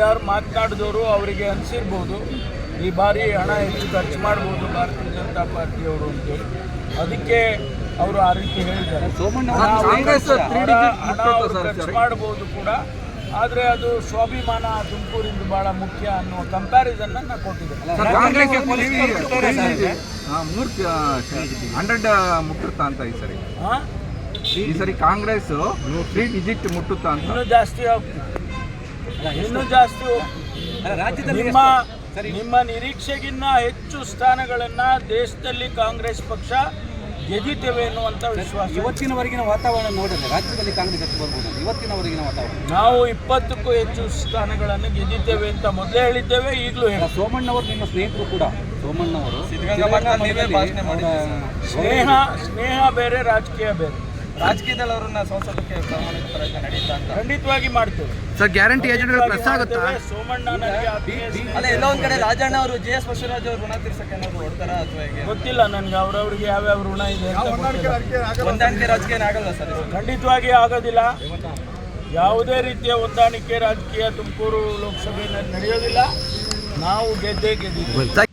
ಯಾರು ಮಾತನಾಡಿದವರು ಅವರಿಗೆ ಅನಿಸಿರ್ಬೋದು. ಈ ಬಾರಿ ಹಣ ಹೆಚ್ಚು ಖರ್ಚು ಮಾಡ್ಬೋದು ಭಾರತೀಯ ಜನತಾ ಪಾರ್ಟಿಯವರು ಅಂತೇಳಿ ಅದಕ್ಕೆ ಅವರು ಆ ರೀತಿ ಹೇಳಿದ್ದಾರೆ. ಸೋಮಣ್ಣ ಹಣ ಅವರು ಖರ್ಚು? ಮಾಡ್ಬೋದು ಕೂಡ. ಆದರೆ ಅದು ಸ್ವಾಭಿಮಾನ ತುಮಕೂರಿಂದ ಬಹಳ ಮುಖ್ಯ ಅನ್ನೋ ಕಂಪ್ಯಾರಿಸನ್ ನಾನು ಕೊಟ್ಟಿದ್ದೆ ಸರ್? ಕಾಂಗ್ರೆಸ್ ಮೂರ್ ಹಂಡ್ರೆಡ್ ಮುಟ್ಟುತ್ತಾ ಅಂತ ಈ ಸರಿ. ಈ ಸರಿ ಕಾಂಗ್ರೆಸ್ ತ್ರೀ ಡಿಜಿಟ್ ಮುಟ್ಟುತ್ತಾ ಅಂತ. ಇನ್ನೂ ಜಾಸ್ತಿ ಹೋಗ್ತದೆ ಇನ್ನೂ ಜಾಸ್ತಿ ರಾಜ್ಯದಲ್ಲಿ ನಿಮ್ಮ ನಿಮ್ಮ ನಿರೀಕ್ಷೆಗಿನ್ನ ಹೆಚ್ಚು ಸ್ಥಾನಗಳನ್ನ ದೇಶದಲ್ಲಿ ಕಾಂಗ್ರೆಸ್ ಪಕ್ಷ ಗೆದ್ದಿದ್ದೇವೆ ಎನ್ನುವಂತ ವಿಶ್ವಾಸ. ಇವತ್ತಿನವರೆಗಿನ ವಾತಾವರಣ ನೋಡಿದ್ರೆ ರಾಜ್ಯದಲ್ಲಿ ಕಾಂಗ್ರೆಸ್ ಬರ್ಬೋದು ಇವತ್ತಿನವರೆಗಿನ ವಾತಾವರಣ. ನಾವು ಇಪ್ಪತ್ತಕ್ಕೂ ಹೆಚ್ಚು ಸ್ಥಾನಗಳನ್ನು ಗೆದ್ದಿದ್ದೇವೆ ಅಂತ ಮೊದಲೇ ಹೇಳಿದ್ದೇವೆ ಈಗಲೂ ಹೇಳ ಸೋಮಣ್ಣವರು ನಿಮ್ಮ ಸ್ನೇಹಿತರು ಕೂಡ. ಸೋಮಣ್ಣವರು ಸ್ನೇಹ ಸ್ನೇಹ ಬೇರೆ ರಾಜಕೀಯ ಬೇರೆ. ರಾಜಕೀಯದಲ್ಲಿ ಅವರನ್ನ ಸಂಸದಕ್ಕೆ ಪ್ರಾಮಾಣಿಕ ಪ್ರಯತ್ನ ನಡೀತಾ ಅಂತ ಖಂಡಿತವಾಗಿ ಮಾಡ್ತೇವೆ ಸರ್ ಗ್ಯಾರಂಟಿ ಏಜೆಂಟ್ಗಳು ಪ್ಲಸ್ ಆಗುತ್ತಾ. ಸೋಮಣ್ಣ ನನಗೆ ಸ್ನೇಹಿತ. ಅಲ್ಲ ಎಲ್ಲೋ ಒಂದ್ ಕಡೆ ರಾಜಣ್ಣ ಅವರು ಜೆ ಎಸ್ ಬಸವರಾಜ್ ಅವರು ಋಣ ತೀರ್ಸಕ್ಕೆ ಏನಾದ್ರು ಹೊಡ್ತಾರ ಅಥವಾ ಹೇಗೆ ಗೊತ್ತಿಲ್ಲ ನನಗೆ ಅವ್ರವ್ರಿಗೆ ಯಾವ್ಯಾವ ಋಣ ಇದೆ ಅಂತ ಗೊತ್ತಿಲ್ಲ. ಹೊಂದಾಣಿಕೆ ರಾಜಕೀಯ ಆಗಲ್ಲ ಸರ್ ಇದು? ಖಂಡಿತವಾಗಿ ಆಗೋದಿಲ್ಲ ಯಾವುದೇ ರೀತಿಯ ಹೊಂದಾಣಿಕೆ ರಾಜಕೀಯ ತುಮಕೂರು ಲೋಕಸಭೆಯಲ್ಲಿ ನಡೆಯೋದಿಲ್ಲ ನಾವು ಗೆದ್ದೇ ಗೆದ್ದಿದ್ದೀವಿ